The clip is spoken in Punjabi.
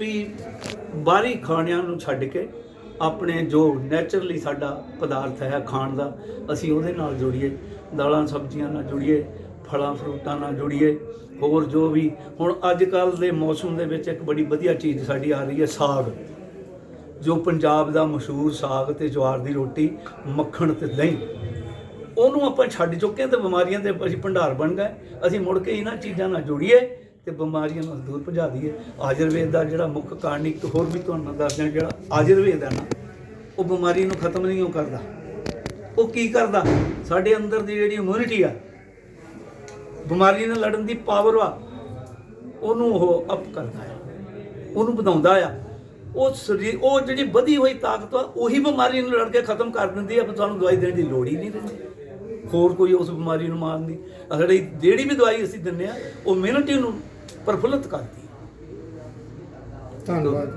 ਵੀ ਬਾਹਰੀ ਖਾਣਿਆਂ ਨੂੰ ਛੱਡ ਕੇ ਆਪਣੇ ਜੋ ਨੇਚਰਲੀ ਸਾਡਾ ਪਦਾਰਥ ਹੈ ਖਾਣ ਦਾ, ਅਸੀਂ ਉਹਦੇ ਨਾਲ ਜੁੜੀਏ, ਦਾਲਾਂ ਸਬਜ਼ੀਆਂ ਨਾਲ ਜੁੜੀਏ, ਫਲਾਂ ਫਰੂਟਾਂ ਨਾਲ ਜੁੜੀਏ, ਹੋਰ ਜੋ ਵੀ। ਹੁਣ ਅੱਜ ਕੱਲ ਦੇ ਮੌਸਮ ਦੇ ਵਿੱਚ ਇੱਕ ਬੜੀ ਵਧੀਆ ਚੀਜ਼ ਸਾਡੀ ਆ ਰਹੀ ਹੈ ਸਾਗ, ਜੋ ਪੰਜਾਬ ਦਾ ਮਸ਼ਹੂਰ ਸਾਗ ਤੇ ਜਵਾਰ ਦੀ ਰੋਟੀ, ਮੱਖਣ ਤੇ ਦਹੀਂ। ਉਹਨੂੰ ਆਪਾਂ ਛੱਡ ਚੁੱਕੇ ਹਾਂ ਤੇ ਬਿਮਾਰੀਆਂ ਦੇ ਅਸੀਂ ਭੰਡਾਰ ਬਣ ਗਏ। ਅਸੀਂ ਮੁੜ ਕੇ ਇਹਨਾਂ ਚੀਜ਼ਾਂ ਨਾਲ ਜੁੜੀਏ ਤੇ ਬਿਮਾਰੀਆਂ ਨੂੰ ਦੂਰ ਭਜਾ ਦਈਏ। ਆਯੁਰਵੇਦ ਦਾ ਜਿਹੜਾ ਮੁੱਖ ਕਾਰਨ ਇੱਕ ਹੋਰ ਵੀ ਤੁਹਾਨੂੰ ਦੱਸ ਜਿਹੜਾ ਆਯੁਰਵੇਦ ਹੈ ਨਾ, ਉਹ ਬਿਮਾਰੀ ਨੂੰ ਖਤਮ ਨਹੀਂ ਉਹ ਕਰਦਾ। ਉਹ ਕੀ ਕਰਦਾ? ਸਾਡੇ ਅੰਦਰ ਦੀ ਜਿਹੜੀ ਇਮਿਊਨਿਟੀ ਆ, ਬਿਮਾਰੀ ਨਾਲ ਲੜਨ ਦੀ ਪਾਵਰ ਆ, ਉਹਨੂੰ ਉਹ ਅਪ ਕਰਦਾ ਹੈ ਉਹਨੂੰ ਵਧਾਉਂਦਾ ਆ। ਉਹ ਸਰੀਰ, ਉਹ ਜਿਹੜੀ ਵਧੀ ਹੋਈ ਤਾਕਤ ਆ, ਉਹੀ ਬਿਮਾਰੀ ਨੂੰ ਲੜ ਕੇ ਖਤਮ ਕਰ ਦਿੰਦੀ ਆ, ਪਰ ਤੁਹਾਨੂੰ ਦਵਾਈ ਦੇਣ ਦੀ ਲੋੜ ਹੀ ਨਹੀਂ ਰਹਿੰਦੀ। ਹੋਰ ਕੋਈ ਉਸ ਬਿਮਾਰੀ ਨੂੰ ਮਾਰਨ ਦੀ ਅਗਰ ਇਹ ਜਿਹੜੀ ਵੀ ਦਵਾਈ ਅਸੀਂ ਦਿੰਨੇ ਆ ਉਹ ਇਮਿਊਨਿਟੀ ਨੂੰ ਪ੍ਰਫੁੱਲਤ ਕਰਦੀ ਹੈ। ਧੰਨਵਾਦ।